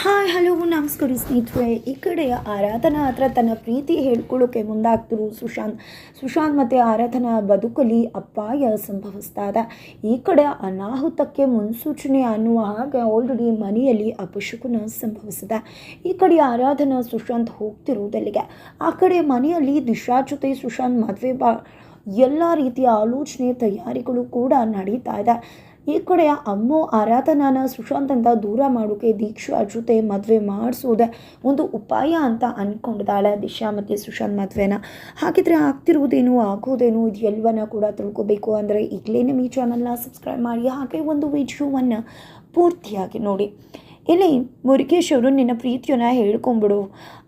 Hi, hello, ನಮಸ್ಕಾರ ಸ್ನೇಹಿತರೆ. ಈ ಕಡೆ ಆರಾಧನಾ ಹತ್ರ ತನ್ನ ಪ್ರೀತಿ ಹೇಳ್ಕೊಳ್ಳೋಕೆ ಮುಂದಾಗ್ತಿರು ಸುಶಾಂತ್. ಸುಶಾಂತ್ ಮತ್ತು ಆರಾಧನಾ ಬದುಕಲಿ ಅಪಾಯ ಸಂಭವಿಸ್ತಾ ಇದೆ. ಈ ಕಡೆ ಅನಾಹುತಕ್ಕೆ ಮುನ್ಸೂಚನೆ ಅನ್ನುವ ಹಾಗೆ ಆಲ್ರೆಡಿ ಮನೆಯಲ್ಲಿ ಅಪಶಕುನ ಸಂಭವಿಸಿದೆ. ಈ ಕಡೆ ಆರಾಧನಾ ಸುಶಾಂತ್ ಹೋಗ್ತಿರುವುದಲ್ಲಿಗೆ ಆ ಕಡೆ ಮನೆಯಲ್ಲಿ ದಿಶಾ ಜೊತೆ ಸುಶಾಂತ್ ಮದುವೆ ಬಾ ಎಲ್ಲ ರೀತಿಯ ಆಲೋಚನೆ, ತಯಾರಿಗಳು ಕೂಡ ನಡೀತಾ ಇದೆ. ಈ ಕಡೆ ಅಮ್ಮು ಆರಾಧನಾನ ಅಂತ ದೂರ ಮಾಡೋಕೆ ದೀಕ್ಷಾ ಜೊತೆ ಮದುವೆ ಮಾಡಿಸೋದೆ ಒಂದು ಉಪಾಯ ಅಂತ ಅಂದ್ಕೊಂಡಿದ್ದಾಳೆ ದಿಶಾ ಮತ್ತು ಸುಶಾಂತ್ ಮದುವೆನ. ಹಾಗಿದ್ರೆ ಆಗ್ತಿರುವುದೇನು ಆಗೋದೇನು ಇದು ಎಲ್ಲವನ್ನ ಕೂಡ ತಿಳ್ಕೋಬೇಕು ಅಂದರೆ ಈಗಲೇ ನಮ್ಮ ಈ ಚಾನಲ್ನ ಸಬ್ಸ್ಕ್ರೈಬ್ ಮಾಡಿ, ಹಾಗೆ ಒಂದು ವಿಡಿಯೋವನ್ನು ಪೂರ್ತಿಯಾಗಿ ನೋಡಿ. ಇಲ್ಲಿ ಮುರುಗೇಶ್ ಅವರು ನಿನ್ನ ಪ್ರೀತಿಯನ್ನು ಹೇಳ್ಕೊಂಬಿಡು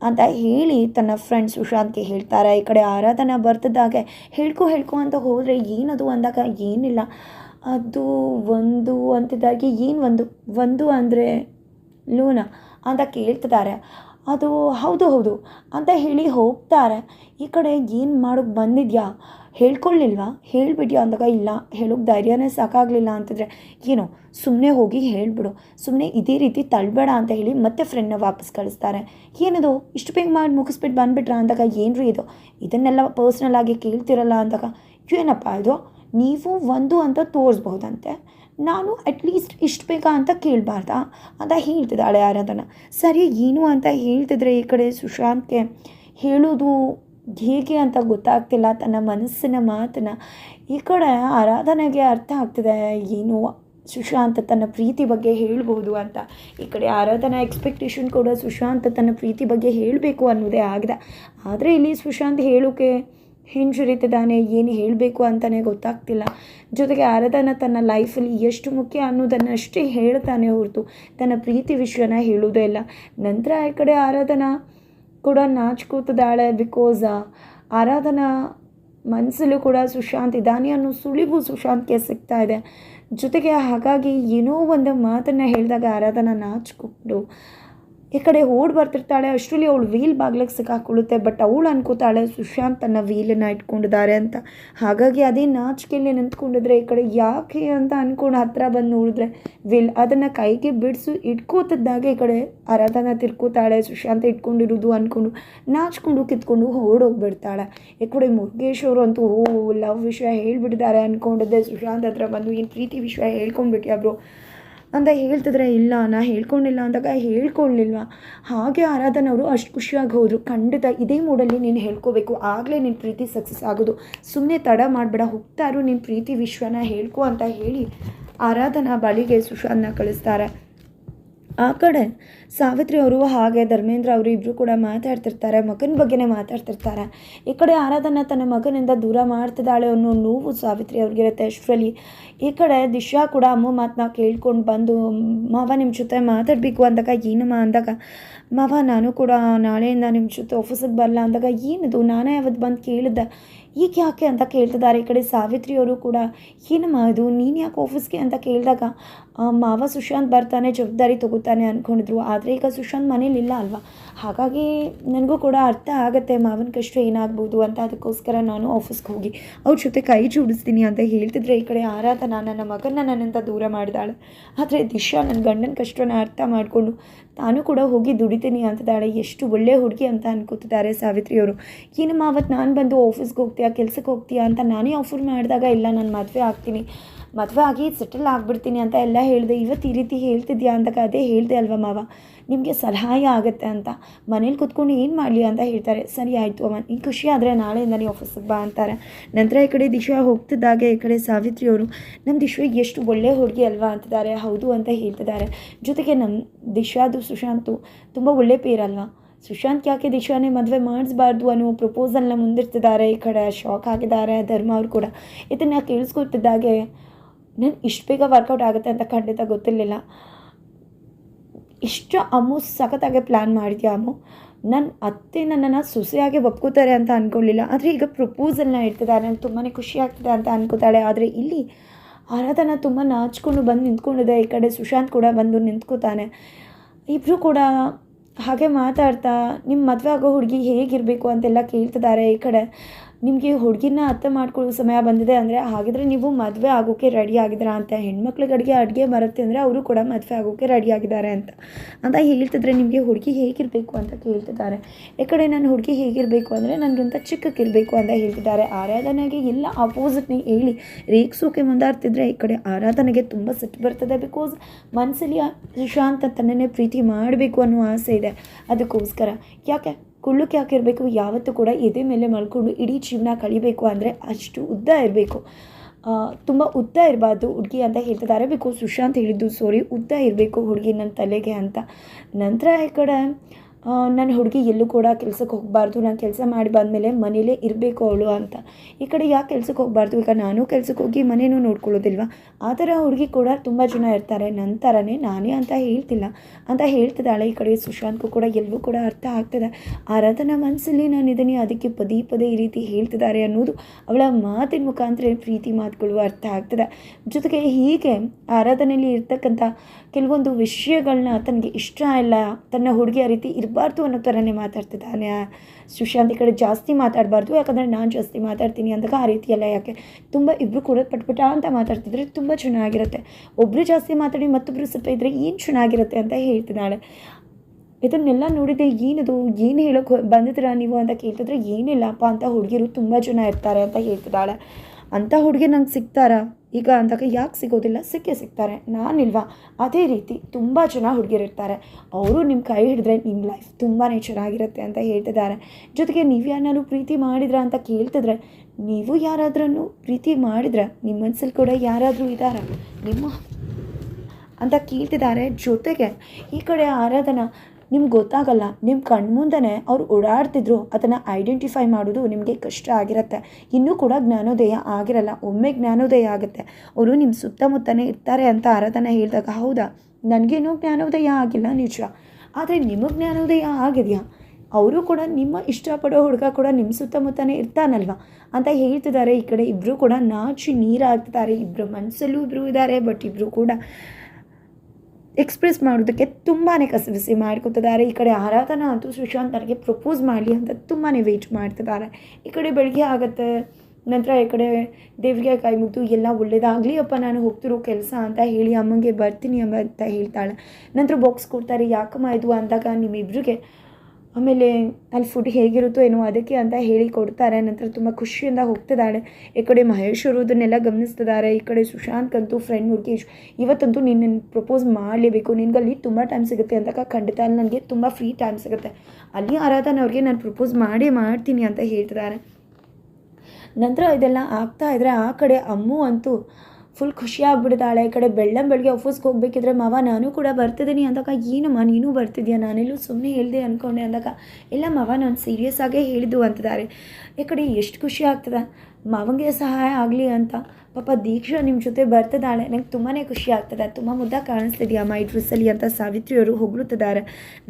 ಅಂತ ಹೇಳಿ ತನ್ನ ಫ್ರೆಂಡ್ ಸುಶಾಂತ್ಗೆ ಹೇಳ್ತಾರೆ. ಈ ಕಡೆ ಆರಾಧನಾ ಬರ್ತದಾಗೆ ಹೇಳ್ಕೊ ಹೇಳ್ಕೊ ಅಂತ ಹೋದರೆ ಏನದು ಅಂದಾಗ, ಏನಿಲ್ಲ. ಅದು ಒಂದು ಅಂತಿದ್ದಾಗೆ ಏನು ಒಂದು? ಒಂದು ಅಂದರೆ ಲೂನಾ ಅಂತ ಕೇಳ್ತಿದ್ದಾರೆ. ಅದು ಹೌದು ಹೌದು ಅಂತ ಹೇಳಿ ಹೋಗ್ತಾರೆ. ಈ ಕಡೆ ಏನು ಮಾಡೋಕ್ಕೆ ಬಂದಿದ್ಯಾ? ಹೇಳ್ಕೊಳ್ಳಿಲ್ವಾ? ಹೇಳಿಬಿಡ್ಯಾ ಅಂದಾಗ ಇಲ್ಲ. ಹೇಳೋಕ್ಕೆ ಧೈರ್ಯನೇ ಸಾಕಾಗಲಿಲ್ಲ ಅಂತಂದರೆ ಏನೋ? ಸುಮ್ಮನೆ ಹೋಗಿ ಹೇಳಿಬಿಡು. ಸುಮ್ಮನೆ ಇದೇ ರೀತಿ ತಳ್ಬೇಡ ಅಂತ ಹೇಳಿ ಮತ್ತೆ ಫ್ರೆಂಡ್ನ ವಾಪಸ್ ಕಳಿಸ್ತಾರೆ. ಏನದು? ಇಷ್ಟು ಬೇಗ ಮಾಡಿ ಮುಗಿಸ್ಬಿಟ್ಟು ಬಂದುಬಿಟ್ರಾ ಅಂದಾಗ ಏನ್ರಿ ಇದು? ಇದನ್ನೆಲ್ಲ ಪರ್ಸ್ನಲ್ ಆಗಿ ಕೇಳ್ತಿರಲ್ಲ ಅಂದಾಗ. ಏನಪ್ಪ ಇದು? ನೀವು ಒಂದು ಅಂತ ತೋರಿಸ್ಬಹುದಂತೆ. ನಾನು ಅಟ್ಲೀಸ್ಟ್ ಇಷ್ಟು ಬೇಕಾ ಅಂತ ಕೇಳಬಾರ್ದಾ? ಅಂತ ಹೇಳ್ತಿದ್ದಾಳೆ ಆರಾಧನ. ಸರಿ, ಏನು ಅಂತ ಹೇಳ್ತಿದ್ರೆ ಈ ಕಡೆ ಸುಶಾಂತ್ಗೆ ಹೇಳೋದು ಹೇಗೆ ಅಂತ ಗೊತ್ತಾಗ್ತಿಲ್ಲ. ತನ್ನ ಮನಸ್ಸಿನ ಮಾತನ್ನ. ಈ ಕಡೆ ಆರಾಧನೆಗೆ ಅರ್ಥ ಆಗ್ತಿದೆ. ಏನು ಸುಶಾಂತ್ ತನ್ನ ಪ್ರೀತಿ ಬಗ್ಗೆ ಹೇಳ್ಬೋದು ಅಂತ. ಈ ಕಡೆ ಆರಾಧನಾ ಎಕ್ಸ್ಪೆಕ್ಟೇಷನ್ ಕೂಡ ಸುಶಾಂತ್ ತನ್ನ ಪ್ರೀತಿ ಬಗ್ಗೆ ಹೇಳಬೇಕು ಅನ್ನೋದೇ ಆಗಿದೆ. ಆದರೆ ಇಲ್ಲಿ ಸುಶಾಂತ್ ಹೇಳೋಕೆ ಹಿಂಜರಿತಿದ್ದಾನೆ ಏನು ಹೇಳಬೇಕು ಅಂತಲೇ ಗೊತ್ತಾಗ್ತಿಲ್ಲ. ಜೊತೆಗೆ ಆರಾಧನ ತನ್ನ ಲೈಫಲ್ಲಿ ಎಷ್ಟು ಮುಖ್ಯ ಅನ್ನೋದನ್ನು ಅಷ್ಟೇ ಹೇಳ್ತಾನೆ ಹೊರತು ತನ್ನ ಪ್ರೀತಿ ವಿಷಯನ ಹೇಳುವುದೇ ಇಲ್ಲ. ನಂತರ ಈ ಕಡೆ ಆರಾಧನ ಕೂಡ ನಾಚ್ಕೋತಿದ್ದಾಳೆ ಬಿಕಾಸ್ ಆರಾಧನ ಮನಸ್ಸಲ್ಲೂ ಕೂಡ ಸುಶಾಂತ್ ಇದ್ದಾನೆ ಅನ್ನೋ ಸುಳಿವು ಸುಶಾಂತ್ಗೆ ಸಿಗ್ತಾ ಇದೆ. ಜೊತೆಗೆ ಹಾಗಾಗಿ ಏನೋ ಒಂದು ಮಾತನ್ನು ಹೇಳಿದಾಗ ಆರಾಧನ ನಾಚ್ಕೊಂಡು ಈ ಕಡೆ ಓಡ್ ಬರ್ತಿರ್ತಾಳೆ. ಅಷ್ಟರಲ್ಲಿ ಅವಳು ವೀಲ್ ಬಾಗ್ಲಕ್ಕೆ ಸಿಕ್ಕಾಕೊಳ್ಳುತ್ತೆ ಬಟ್ ಅವಳು ಅನ್ಕೋತಾಳೆ, ಸುಶಾಂತ್ ತನ್ನ ವೀಲನ್ನು ಇಟ್ಕೊಂಡಿದ್ದಾರೆ ಅಂತ. ಹಾಗಾಗಿ ಅದೇ ನಾಚಿಕೆಯಲ್ಲಿ ನಿಂತ್ಕೊಂಡಿದ್ರೆ ಈ ಕಡೆ ಯಾಕೆ ಅಂತ ಅಂದ್ಕೊಂಡು ಹತ್ರ ಬಂದು ಉಳಿದ್ರೆ, ವೀಲ್ ಅದನ್ನು ಕೈಗೆ ಬಿಡಿಸು, ಇಟ್ಕೋತಿದ್ದಾಗ ಈ ಕಡೆ ಆರಾಧನ ತಿರ್ಕೋತಾಳೆ, ಸುಶಾಂತ್ ಇಟ್ಕೊಂಡಿರೋದು ಅಂದ್ಕೊಂಡು ನಾಚ್ಕೊಂಡು ಕಿತ್ಕೊಂಡು ಓಡೋಗ್ಬಿಡ್ತಾಳೆ. ಈ ಕಡೆ ಮುರುಗೇಶ್ ಅವರು ಅಂತೂ, ಓ, ಲವ್ ವಿಷಯ ಹೇಳಿಬಿಟ್ಟಿದ್ದಾರೆ ಅಂದ್ಕೊಂಡಿದ್ದೆ ಸುಶಾಂತ್ ಹತ್ರ ಬಂದು, ಏನು ಪ್ರೀತಿ ವಿಷಯ ಹೇಳ್ಕೊಂಡ್ಬಿಟ್ಟು ಬ್ರೋ? ಅಂತ ಹೇಳ್ತಿದ್ರೆ, ಇಲ್ಲ, ನಾ ಹೇಳ್ಕೊಂಡಿಲ್ಲ ಅಂದಾಗ ಹೇಳ್ಕೊಳ್ಳಿಲ್ವ ಹಾಗೆ ಆರಾಧನ ಅವರು ಅಷ್ಟು ಖುಷಿಯಾಗಿ ಹೋದರು. ಖಂಡಿತ ಇದೇ ಮೂಡಲ್ಲಿ ನೀನು ಹೇಳ್ಕೋಬೇಕು. ಆಗಲೇ ನಿನ್ನ ಪ್ರೀತಿ ಸಕ್ಸಸ್ ಆಗೋದು. ಸುಮ್ಮನೆ ತಡ ಮಾಡಬೇಡ. ಹೋಗ್ತಾರು ನಿನ್ನ ಪ್ರೀತಿ ವಿಶ್ವನ ಹೇಳ್ಕೊ ಅಂತ ಹೇಳಿ ಆರಾಧನಾ ಬಳಿಗೆ ಸುಶಾಂತ್ನ ಕಳಿಸ್ತಾರೆ. ಆ ಕಡೆ ಸಾವಿತ್ರಿ ಅವರು ಹಾಗೆ, ಧರ್ಮೇಂದ್ರ ಅವರು ಇಬ್ಬರು ಕೂಡ ಮಾತಾಡ್ತಿರ್ತಾರೆ, ಮಗನ ಬಗ್ಗೆನೇ ಮಾತಾಡ್ತಿರ್ತಾರೆ. ಈ ಕಡೆ ಆರಾಧನಾ ತನ್ನ ಮಗನಿಂದ ದೂರ ಮಾಡ್ತಿದ್ದಾಳೆ ಅನ್ನೋ ನೋವು ಸಾವಿತ್ರಿ ಅವ್ರಿಗಿರುತ್ತೆ ಅಷ್ಟರಲ್ಲಿ ಈ ಕಡೆ ದಿಶಾ ಕೂಡ ಅಮ್ಮ ಮಾತನ್ನ ಕೇಳ್ಕೊಂಡು ಬಂದು, ಮಾವ ನಿಮ್ಮ ಜೊತೆ ಮಾತಾಡಬೇಕು ಅಂದಾಗ ಏನಮ್ಮ ಅಂದಾಗ, ಮಾವ ನಾನು ಕೂಡ ನಾಳೆಯಿಂದ ನಿಮ್ಮ ಜೊತೆ ಆಫೀಸಿಗೆ ಬರಲ್ಲ ಅಂದಾಗ ಏನದು, ನಾನೇ ಯಾವತ್ತು ಬಂದು ಕೇಳಿದ್ದೆ ಈಗ ಯಾಕೆ ಅಂತ ಕೇಳ್ತಿದ್ದಾರೆ. ಈ ಕಡೆ ಸಾವಿತ್ರಿ ಅವರು ಕೂಡ, ಏನಮ್ಮ ಇದು, ನೀನು ಯಾಕೆ ಆಫೀಸ್ಗೆ ಅಂತ ಕೇಳಿದಾಗ ಮಾವ ಸುಶಾಂತ್ ಬರ್ತಾನೆ, ಜವಾಬ್ದಾರಿ ತಗೋತಾನೆ ಅಂದ್ಕೊಂಡಿದ್ರು ಆದರೆ ಈಗ ಸುಶಾಂತ್ ಮನೇಲಿ ಇಲ್ಲ ಅಲ್ವಾ? ಹಾಗಾಗಿ ನನಗೂ ಕೂಡ ಅರ್ಥ ಆಗುತ್ತೆ, ಮಾವನ ಕಷ್ಟ ಏನಾಗ್ಬೋದು ಅಂತ. ಅದಕ್ಕೋಸ್ಕರ ನಾನು ಆಫೀಸ್ಗೆ ಹೋಗಿ ಅವ್ರ ಜೊತೆ ಕೈ ಜೋಡಿಸ್ತೀನಿ ಅಂತ ಹೇಳ್ತಿದ್ರೆ ಈ ಕಡೆ ಆರಾಧನಾ ನನ್ನ ಮಗನ ನನ್ನಂತ ದೂರ ಮಾಡಿದಾಳೆ. ಆದರೆ ದಿಶಾ ನನ್ನ ಗಂಡನ ಕಷ್ಟನ ಅರ್ಥ ಮಾಡಿಕೊಂಡು ತಾನು ಕೂಡ ಹೋಗಿ ದುಡಿತೀನಿ ಅಂತಿದ್ದಾಳೆ. ಎಷ್ಟು ಒಳ್ಳೆ ಹುಡುಗಿ ಅಂತ ಅನ್ಕೋತಿದ್ದಾರೆ ಸಾವಿತ್ರಿಯವರು ಏನಮ್ಮ ಅವತ್ತು ನಾನು ಬಂದು ಆಫೀಸ್ಗೆ ಹೋಗ್ತೀಯಾ, ಕೆಲಸಕ್ಕೆ ಹೋಗ್ತೀಯಾ ಅಂತ ನಾನೇ ಆಫರ್ ಮಾಡಿದಾಗ ಇಲ್ಲ, ನಾನು ಮದುವೆ ಆಗ್ತೀನಿ. ಮದುವೆ ಆಗಿ ಸೆಟಲ್ ಆಗಿಬಿಡ್ತೀನಿ ಅಂತ ಎಲ್ಲ ಹೇಳಿದೆ. ಇವತ್ತು ಈ ರೀತಿ ಹೇಳ್ತಿದ್ಯಾ ಅಂತ ಅದೇ ಹೇಳಿದೆ ಅಲ್ವ ಮಾವ? ನಿಮಗೆ ಸಹಾಯ ಆಗುತ್ತೆ ಅಂತ. ಮನೇಲಿ ಕೂತ್ಕೊಂಡು ಏನು ಮಾಡಲಿ ಅಂತ ಹೇಳ್ತಾರೆ. ಸರಿ ಆಯಿತು ಅಮ್ಮ ನೀನು ಖುಷಿ ಆದರೆ ನಾಳೆಯಿಂದ ನೀವು ಆಫೀಸಿಗೆ ಬಾ ಅಂತಾರೆ. ನಂತರ ಈ ಕಡೆ ದಿಶಾ ಹೋಗ್ತಿದ್ದಾಗೆ, ಈ ಕಡೆ ಸಾವಿತ್ರಿಯವರು ನಮ್ಮ ದಿಶ್ವಿಗೆ ಎಷ್ಟು ಒಳ್ಳೆ ಹುಡುಗಿ ಅಲ್ವಾ? ಅಂತಿದ್ದಾರೆ. ಹೌದು ಅಂತ ಹೇಳ್ತಿದ್ದಾರೆ. ಜೊತೆಗೆ ನಮ್ಮ ದಿಶಾದು ಸುಶಾಂತು, ತುಂಬ ಒಳ್ಳೆ ಪೇರಲ್ವಾ ಸುಶಾಂತ್ ಯಾಕೆ ದಿಶಾನೇ ಮದುವೆ ಮಾಡಿಸ್ಬಾರ್ದು? ಅನ್ನೋ ಪ್ರಪೋಸಲ್ನ ಮುಂದಿರ್ತಿದ್ದಾರೆ ಈ ಕಡೆ ಶಾಕ್ ಆಗಿದ್ದಾರೆ, ಧರ್ಮ ಅವರು ಕೂಡ. ಇದನ್ನು ಕೇಳಿಸ್ಕೊತಿದ್ದಾಗೆ ನಾನು ಇಷ್ಟು ಬೇಗ ವರ್ಕೌಟ್ ಆಗುತ್ತೆ ಅಂತ ಖಂಡಿತ ಗೊತ್ತಿರಲಿಲ್ಲ. ಇಷ್ಟು ಅಮ್ಮು ಸಖತ್ತಾಗೆ ಪ್ಲ್ಯಾನ್ ಮಾಡಿದ್ಯಾ ಅಮ್ಮು? ನನ್ನ ಅತ್ತೆ ನನ್ನನ್ನು ಸೊಸೆಯಾಗಿ ಒಪ್ಕೋತಾರೆ ಅಂತ ಅಂದ್ಕೊಳ್ಳಿಲ್ಲ ಆದರೆ ಈಗ ಪ್ರಪೋಸಲ್ನ ಇಡ್ತಿದ್ದಾರೆ ನನಗೆ ತುಂಬಾ ಖುಷಿ ಆಗ್ತಿದೆ ಅಂತ ಅನ್ಕೋತಾಳೆ. ಆದರೆ ಇಲ್ಲಿ ಆರಾಧನ ತುಂಬ ನಾಚ್ಕೊಂಡು ಬಂದು ನಿಂತ್ಕೊಂಡಿದೆ. ಈ ಕಡೆ ಸುಶಾಂತ್ ಕೂಡ ಬಂದು ನಿಂತ್ಕೋತಾನೆ. ಇಬ್ಬರು ಕೂಡ ಹಾಗೆ ಮಾತಾಡ್ತಾ ನಿಮ್ಮ ಮದುವೆ ಆಗೋ ಹುಡುಗಿ ಹೇಗಿರಬೇಕು? ಅಂತೆಲ್ಲ ಕೇಳ್ತಿದ್ದಾರೆ ಈ ಕಡೆ. ನಿಮಗೆ ಹುಡುಗಿನ ಅರ್ಥ ಮಾಡ್ಕೊಳ್ಳೋ ಸಮಯ ಬಂದಿದೆ ಅಂದರೆ ಹಾಗಿದ್ರೆ ನೀವು ಮದುವೆ ಆಗೋಕ್ಕೆ ರೆಡಿ ಆಗಿದ್ದೀರಾ ಅಂತ ಹೆಣ್ಮಕ್ಳಿಗೆ ಅಡುಗೆ ಅಡುಗೆ ಬರುತ್ತೆ ಅಂದರೆ ಅವರು ಕೂಡ ಮದುವೆ ಆಗೋಕ್ಕೆ ರೆಡಿ ಆಗಿದ್ದಾರೆ ಅಂತ. ಅಂತ ಹೇಳ್ತಿದ್ರೆ ನಿಮಗೆ ಹುಡುಗಿ ಹೇಗಿರಬೇಕು ಅಂತ ಕೇಳ್ತಿದ್ದಾರೆ. ಈ ಕಡೆ ನನ್ನ ಹುಡುಗಿ ಹೇಗಿರಬೇಕು ಅಂದರೆ ನನಗಿಂತ ಚಿಕ್ಕಕ್ಕಿರಬೇಕು ಅಂತ ಹೇಳ್ತಿದ್ದಾರೆ. ಆರಾಧನೆಗೆ ಎಲ್ಲ ಆಪೋಸಿಟ್ನೇ ಹೇಳಿ ರೇಗಿಸೋಕೆ ಮುಂದಾಡ್ತಿದ್ರೆ ಈ ಕಡೆ ಆರಾಧನೆಗೆ ತುಂಬ ಸಿಟ್ಟು ಬರ್ತದೆ ಬಿಕಾಸ್ ಮನಸ್ಸಲ್ಲಿ ಸುಶಾಂತ ತನ್ನನ್ನೇ ಪ್ರೀತಿ ಮಾಡಬೇಕು ಅನ್ನೋ ಆಸೆ ಇದೆ. ಅದಕ್ಕೋಸ್ಕರ ಯಾಕೆ ಕುಳ್ಳಕ್ಕೆ ಹಾಕಿರಬೇಕು, ಯಾವತ್ತೂ ಕೂಡ ಎದೆ ಮೇಲೆ ಮಲ್ಕೊಂಡು ಇಡೀ ಜೀವನ ಕಳಿಬೇಕು ಅಂದರೆ ಅಷ್ಟು ಉದ್ದ ಇರಬೇಕು. ತುಂಬ ಉದ್ದ ಇರಬಾರ್ದು ಹುಡುಗಿ ಅಂತ ಹೇಳ್ತಿದ್ದಾರೆ. ಬಿಕಾಸ್ ಸುಶಾಂತ್ ಹೇಳಿದ್ದು ಸೋರಿ ಉದ್ದ ಇರಬೇಕು ಹುಡುಗಿ ನನ್ನ ತಲೆಗೆ ಅಂತ. ನಂತರ ಈ ಕಡೆ ನನ್ನ ಹುಡುಗಿ ಎಲ್ಲೂ ಕೂಡ ಕೆಲಸಕ್ಕೆ ಹೋಗಬಾರ್ದು, ನಾನು ಕೆಲಸ ಮಾಡಿ ಬಂದಮೇಲೆ ಮನೇಲೇ ಇರಬೇಕು ಅವಳು ಅಂತ. ಈ ಕಡೆ ಯಾಕೆ ಕೆಲ್ಸಕ್ಕೆ ಹೋಗಬಾರ್ದು? ಈಗ ನಾನು ಕೆಲ್ಸಕ್ಕೆ ಹೋಗಿ ಮನೇನೂ ನೋಡ್ಕೊಳ್ಳೋದಿಲ್ವಾ? ಆ ಥರ ಹುಡುಗಿ ಕೂಡ ತುಂಬ ಜನ ಇರ್ತಾರೆ. ನನ್ನ ಥರನೇ ನಾನೇ ಅಂತ ಹೇಳ್ತಿಲ್ಲ. ಅಂತ ಹೇಳ್ತಿದ್ದಾಳೆ ಈ ಕಡೆ ಸುಶಾಂತ್ಗೂ ಕೂಡ ಎಲ್ಲವೂ ಕೂಡ ಅರ್ಥ ಆಗ್ತದೆ. ಆರಾಧನಾ ಮನಸ್ಸಲ್ಲಿ ನಾನು ಇದನ್ನೇ ಅದಕ್ಕೆ ಪದೇ ಪದೇ ಈ ರೀತಿ ಹೇಳ್ತಿದ್ದಾರೆ ಅನ್ನೋದು ಅವಳ ಮಾತಿನ ಮುಖಾಂತರ ಪ್ರೀತಿ ಮಾತುಗಳು ಅರ್ಥ ಆಗ್ತದೆ. ಜೊತೆಗೆ ಹೀಗೆ ಆರಾಧನೆಯಲ್ಲಿ ಇರ್ತಕ್ಕಂಥ ಕೆಲವೊಂದು ವಿಷಯಗಳನ್ನ ತನಗೆ ಇಷ್ಟ ಇಲ್ಲ, ತನ್ನ ಹುಡುಗಿಯ ರೀತಿ ಇರಬಾರ್ದು ಅನ್ನೋ ಥರನೇ ಮಾತಾಡ್ತಿದ್ದಾನೆ. ಸುಶಾಂತ್ ಈ ಕಡೆ ಜಾಸ್ತಿ ಮಾತಾಡಬಾರ್ದು, ಯಾಕಂದರೆ ನಾನು ಜಾಸ್ತಿ ಮಾತಾಡ್ತೀನಿ ಅಂದಾಗ ಆ ರೀತಿಯಲ್ಲ ಯಾಕೆ? ತುಂಬ ಇಬ್ಬರು ಕೂಡ ಪಟ್ಪಟ ಅಂತ ಮಾತಾಡ್ತಿದ್ರೆ ತುಂಬ ಚೆನ್ನಾಗಿರುತ್ತೆ. ಒಬ್ಬರು ಜಾಸ್ತಿ ಮಾತಾಡಿ ಮತ್ತೊಬ್ಬರು ಸ್ವಲ್ಪ ಇದ್ದರೆ ಏನು ಚೆನ್ನಾಗಿರುತ್ತೆ ಅಂತ ಹೇಳ್ತಿದ್ದಾಳೆ. ಇದನ್ನೆಲ್ಲ ನೋಡಿದೆ ಏನದು? ಏನು ಹೇಳೋಕೆ ಬಂದಿದ್ರಾ ನೀವು ಅಂತ ಕೇಳ್ತಿದ್ರೆ, ಏನಿಲ್ಲಪ್ಪ ಅಂತ ಹುಡುಗಿರು ತುಂಬ ಜನ ಇರ್ತಾರೆ ಅಂತ ಹೇಳ್ತಿದ್ದಾಳೆ. ಅಂಥ ಹುಡುಗಿ ನಂಗೆ ಸಿಗ್ತಾರಾ? ಈಗ ಅಂದಾಗ ಯಾಕೆ ಸಿಗೋದಿಲ್ಲ? ಸಿಕ್ಕೇ ಸಿಗ್ತಾರೆ. ನಾನಿಲ್ವಾ? ಅದೇ ರೀತಿ ತುಂಬ ಜನ ಹುಡುಗಿರಿರ್ತಾರೆ. ಅವರು ನಿಮ್ಮ ಕೈ ಹಿಡಿದ್ರೆ ನಿಮ್ಮ ಲೈಫ್ ತುಂಬಾ ಚೆನ್ನಾಗಿರುತ್ತೆ ಅಂತ ಹೇಳ್ತಿದ್ದಾರೆ. ಜೊತೆಗೆ ನೀವು ಯಾರನ್ನಾರು ಪ್ರೀತಿ ಮಾಡಿದ್ರ ಅಂತ ಕೇಳ್ತಿದ್ರೆ, ನೀವು ಯಾರಾದ್ರೂ ಪ್ರೀತಿ ಮಾಡಿದ್ರೆ ನಿಮ್ಮ ಮನಸ್ಸಲ್ಲಿ ಕೂಡ ಯಾರಾದರೂ ಇದ್ದಾರಾ ನಿಮ್ಮ ಅಂತ ಕೇಳ್ತಿದ್ದಾರೆ. ಜೊತೆಗೆ ಈ ಕಡೆ ಆರಾಧನಾ ನಿಮ್ಗೆ ಗೊತ್ತಾಗಲ್ಲ ನಿಮ್ಮ ಕಣ್ಮುಂದನೇ ಅವ್ರು ಓಡಾಡ್ತಿದ್ರು, ಅದನ್ನು ಐಡೆಂಟಿಫೈ ಮಾಡೋದು ನಿಮಗೆ ಕಷ್ಟ ಆಗಿರುತ್ತೆ. ಇನ್ನೂ ಕೂಡ ಜ್ಞಾನೋದಯ ಆಗಿರಲ್ಲ, ಒಮ್ಮೆ ಜ್ಞಾನೋದಯ ಆಗುತ್ತೆ. ಅವರು ನಿಮ್ಮ ಸುತ್ತಮುತ್ತನೇ ಇರ್ತಾರೆ ಅಂತ ಆರಾಧನ ಹೇಳಿದಾಗ, ಹೌದಾ? ನನಗೇನೂ ಜ್ಞಾನೋದಯ ಆಗಿಲ್ಲ ನಿಜ. ಆದರೆ ನಿಮಗೆ ಜ್ಞಾನೋದಯ ಆಗಿದೆಯಾ? ಅವರು ಕೂಡ ನಿಮ್ಮ ಇಷ್ಟಪಡೋ ಹುಡುಗ ಕೂಡ ನಿಮ್ಮ ಸುತ್ತಮುತ್ತನೇ ಇರ್ತಾನಲ್ವ? ಅಂತ ಹೇಳ್ತಿದ್ದಾರೆ ಈ ಕಡೆ. ಇಬ್ಬರು ಕೂಡ ನಾಚಿ ನೀರಾಗ್ತಿದ್ದಾರೆ. ಇಬ್ಬರು ಮನಸ್ಸಲ್ಲೂ ಇಬ್ಬರು ಇದ್ದಾರೆ ಬಟ್ ಇಬ್ಬರು ಕೂಡ ಎಕ್ಸ್ಪ್ರೆಸ್ ಮಾಡೋದಕ್ಕೆ ತುಂಬಾ ಕಸಬಿಸಿ ಮಾಡ್ಕೊತಿದ್ದಾರೆ. ಈ ಕಡೆ ಆರಾಧನಾ ಅಂತೂ ಸುಶಾಂತ್ ನನಗೆ ಪ್ರಪೋಸ್ ಮಾಡಲಿ ಅಂತ ತುಂಬಾ ವೆಯ್ಟ್ ಮಾಡ್ತಿದ್ದಾರೆ. ಈ ಕಡೆ ಬೆಳಗ್ಗೆ ಆಗುತ್ತೆ, ನಂತರ ಈ ಕಡೆ ದೇವರಿಗೆ ಕೈ ಮುಗಿದು ಎಲ್ಲ ಒಳ್ಳೇದಾಗಲಿ ಅಪ್ಪ, ನಾನು ಹೋಗ್ತಿರೋ ಕೆಲಸ ಅಂತ ಹೇಳಿ ಅಮ್ಮಂಗೆ ಬರ್ತೀನಿ ಅಮ್ಮ ಅಂತ ಹೇಳ್ತಾಳೆ. ನಂತರ ಬಾಕ್ಸ್ ಕೊಡ್ತಾರೆ, ಯಾಕಮ್ಮ ಇದು ಅಂದಾಗ ನಿಮ್ಮಿಬ್ರಿಗೆ ಆಮೇಲೆ ಅಲ್ಲಿ ಫುಡ್ ಹೇಗಿರುತ್ತೋ ಏನೋ ಅದಕ್ಕೆ ಅಂತ ಹೇಳಿ ಕೊಡ್ತಾರೆ. ನಂತರ ತುಂಬ ಖುಷಿಯಿಂದ ಹೋಗ್ತಿದ್ದಾಳೆ. ಈ ಕಡೆ ಮಹೇಶ್ ಗಮನಿಸ್ತಿದ್ದಾರೆ. ಈ ಕಡೆ ಸುಶಾಂತ್ ಅಂತೂ ಫ್ರೆಂಡ್ ಹುಡುಗಿ ಇವತ್ತಂತೂ ನೀನು ಪ್ರಪೋಸ್ ಮಾಡಲೇಬೇಕು. ನಿನ್ಗಲ್ಲಿ ತುಂಬ ಟೈಮ್ ಸಿಗುತ್ತೆ ಅಂತ ಖಂಡಿತ ಅಲ್ಲಿ ನನಗೆ ತುಂಬ ಫ್ರೀ ಟೈಮ್ ಸಿಗುತ್ತೆ. ಅಲ್ಲಿ ಆರಾಧನೆ ಅವ್ರಿಗೆ ನಾನು ಪ್ರಪೋಸ್ ಮಾಡೇ ಮಾಡ್ತೀನಿ ಅಂತ ಹೇಳ್ತಿದ್ದಾರೆ. ನಂತರ ಇದೆಲ್ಲ ಆಗ್ತಾ ಇದ್ರೆ ಆ ಕಡೆ ಅಮ್ಮು ಅಂತೂ ಫುಲ್ ಖುಷಿ ಆಗ್ಬಿಡ್ತಾಳೆ ಈ ಕಡೆ ಬೆಳ್ಳಂ ಬೆಳಗ್ಗೆ ಆಫೀಸ್ಗೆ ಹೋಗ್ಬೇಕಿದ್ರೆ, ಮಾವ, ನಾನು ಕೂಡ ಬರ್ತಿದ್ದೀನಿ. ಅಂದಾಗ, ಏನಮ್ಮ, ನೀನು ಬರ್ತಿದ್ಯಾ? ನಾನೆಲ್ಲೂ ಸುಮ್ಮನೆ ಹೇಳಿದೆ ಅಂದ್ಕೊಂಡೆ ಅಂದಾಗ, ಇಲ್ಲ ಮಾವ, ನಾನು ಸೀರಿಯಸ್ ಆಗೇ ಹೇಳಿದ್ದು ಅಂತಿದ್ದಾರೆ. ಈ ಕಡೆ ಎಷ್ಟು ಖುಷಿ ಆಗ್ತದೆ? ಮಾವಂಗೆ ಸಹಾಯ ಆಗಲಿ ಅಂತ. ಪಾಪ ದೀಕ್ಷಾ ನಿಮ್ಮ ಜೊತೆ ಬರ್ತದಾಳೆ ನಂಗೆ ತುಂಬಾ ಖುಷಿ ಆಗ್ತದೆ. ತುಂಬ ಮುದ್ದಾಗಿ ಕಾಣಿಸ್ತಿದ್ಯಮ್ಮ ಈ ಡ್ರೆಸ್ಸಲ್ಲಿ ಅಂತ ಸಾವಿತ್ರಿಯವರು ಹೊಗಳುತ್ತಿದ್ದಾರೆ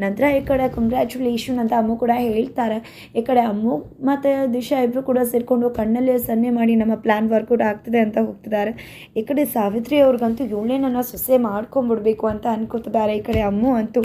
ನಂತರ ಈ ಕಡೆ ಕಂಗ್ರ್ಯಾಚುಲೇಷನ್ ಅಂತ ಅಮ್ಮ ಕೂಡ ಹೇಳ್ತಾರೆ. ಈ ಕಡೆ ಅಮ್ಮ ಮತ್ತು ದಿಶಾ ಇಬ್ಬರು ಕೂಡ ಸೇರಿಕೊಂಡು ಕಣ್ಣಲ್ಲೇ ಸನ್ನೆ ಮಾಡಿ ನಮ್ಮ ಪ್ಲ್ಯಾನ್ ವರ್ಕೌಟ್ ಆಗ್ತದೆ ಅಂತ ಹೋಗ್ತಿದ್ದಾರೆ. ಈ ಕಡೆ ಸಾವಿತ್ರಿ ಅವ್ರಿಗಂತೂ ಏಳನೇ ನನ್ನ ಸೊಸೆ ಮಾಡ್ಕೊಂಬಿಡ್ಬೇಕು ಅಂತ ಅನ್ಕೋತಿದ್ದಾರೆ. ಈ ಕಡೆ ಅಮ್ಮು ಅಂತೂ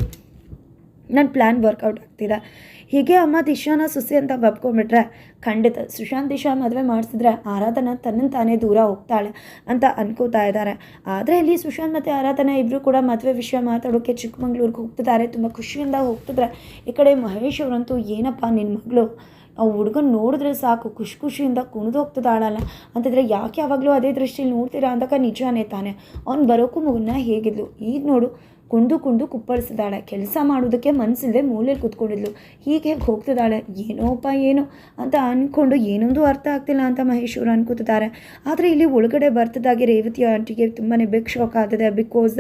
ನನ್ನ ಪ್ಲ್ಯಾನ್ ವರ್ಕೌಟ್ ಆಗ್ತಿದೆ. ಹೀಗೆ ಅಮ್ಮ ದಿಶಾನ, ಸುಸಿ ಅಂತ ಬಬ್ಕೊಂಡ್ಬಿಟ್ರೆ, ಖಂಡಿತ ಸುಶಾಂತ್ ದಿಶಾ ಮದುವೆ ಮಾಡಿಸಿದ್ರೆ ಆರಾಧನ ತನ್ನ ತಾನೇ ದೂರ ಹೋಗ್ತಾಳೆ ಅಂತ ಅನ್ಕೋತಾ ಇದ್ದಾರೆ. ಆದರೆ ಇಲ್ಲಿ ಸುಶಾಂತ್ ಮತ್ತು ಆರಾಧನ ಇಬ್ಬರು ಕೂಡ ಮದುವೆ ವಿಷಯ ಮಾತಾಡೋಕ್ಕೆ ಚಿಕ್ಕಮಂಗ್ಳೂರಿಗೆ ಹೋಗ್ತಿದ್ದಾರೆ. ತುಂಬ ಖುಷಿಯಿಂದ ಹೋಗ್ತಿದ್ರೆ, ಈ ಕಡೆ ಮಹೇಶ್ ಅವರಂತೂ, ಏನಪ್ಪ ನಿನ್ನ ಮಗಳು? ಆ ಹುಡುಗನ ನೋಡಿದ್ರೆ ಸಾಕು, ಖುಷಿ ಖುಷಿಯಿಂದ ಕುಣಿದು ಹೋಗ್ತಿದ್ದಾಳಲ್ಲ. ಅಂತಂದರೆ ಯಾಕೆ ಯಾವಾಗಲೂ ಅದೇ ದೃಷ್ಟಿಲಿ ನೋಡ್ತೀರಾ ಅಂದಾಗ ನಿಜಾನೇ ತಾನೆ. ಅವ್ನು ಬರೋಕ್ಕೂ ಮುನ್ನ ಹೇಗಿದ್ಲು? ಈಗ ನೋಡು ಕುಂದು ಕುಂಡು ಕುಪ್ಪಳಿಸಿದಾಳೆ ಕೆಲಸ ಮಾಡೋದಕ್ಕೆ ಮನಸ್ಸಿಲ್ಲದೆ ಮೂಲೆಯಲ್ಲಿ ಕೂತ್ಕೊಂಡಿದ್ಲು. ಹೀಗೆ ಹೋಗ್ತಿದ್ದಾಳೆ. ಏನೋಪ್ಪ ಏನೋ ಅಂತ ಅಂದ್ಕೊಂಡು ಏನೊಂದು ಅರ್ಥ ಆಗ್ತಿಲ್ಲ ಅಂತ ಮಹೇಶ್ವರು ಅನ್ಕೋತಿದ್ದಾರೆ. ಆದರೆ ಇಲ್ಲಿ ಒಳಗಡೆ ಬರ್ತಿದ್ದಾಗೆ ರೇವತಿ ಆಂಟಿಗೆ ತುಂಬಾ ಬಿಗ್ ಶಾಕ್ ಆಗ್ತದೆ ಬಿಕಾಸ್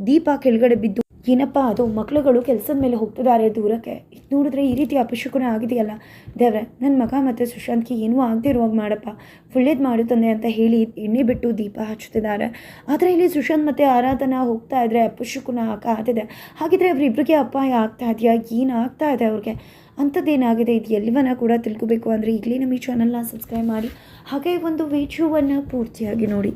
ದೀಪ ಕೆಳಗಡೆ ಬಿದ್ದು ಏನಪ್ಪ, ಅದು ಮಕ್ಕಳುಗಳು ಕೆಲಸದ ಮೇಲೆ ಹೋಗ್ತಿದ್ದಾರೆ ದೂರಕ್ಕೆ. ಇದು ನೋಡಿದ್ರೆ ಈ ರೀತಿ ಅಪಶಕುನ ಆಗಿದೆಯಲ್ಲ. ದೇವ್ರೆ ನನ್ನ ಮಗ ಮತ್ತು ಸುಶಾಂತ್ಗೆ ಏನೂ ಆಗದೆ ಇರುವಾಗ ಮಾಡಪ್ಪ. ಒಳ್ಳೇದು ಮಾಡುತ್ತಂದೆ ಅಂತ ಹೇಳಿ ಎಣ್ಣೆ ಬಿಟ್ಟು ದೀಪ ಹಚ್ಚುತ್ತಿದ್ದಾರೆ. ಆದರೆ ಇಲ್ಲಿ ಸುಶಾಂತ್ ಮತ್ತು ಆರಾಧನಾ ಹೋಗ್ತಾ ಇದ್ರೆ ಅಪಶಕುನ ಆಗ್ತಿದೆ ಹಾಗಿದ್ರೆ ಅವರಿಬ್ಬರಿಗೆ ಅಪಾಯ ಆಗ್ತಾ ಇದೆಯಾ? ಏನಾಗ್ತಾ ಇದೆ ಅವ್ರಿಗೆ? ಅಂಥದ್ದೇನಾಗಿದೆ? ಇದು ಎಲ್ಲವನ್ನ ಕೂಡ ತಿಳ್ಕೊಬೇಕು ಅಂದರೆ ಈಗಲೇ ನಮ್ಮ ಈ ಚಾನಲ್ನ ಸಬ್ಸ್ಕ್ರೈಬ್ ಮಾಡಿ. ಹಾಗೆ ಒಂದು ವಿಡಿಯೋವನ್ನು ಪೂರ್ತಿಯಾಗಿ ನೋಡಿ.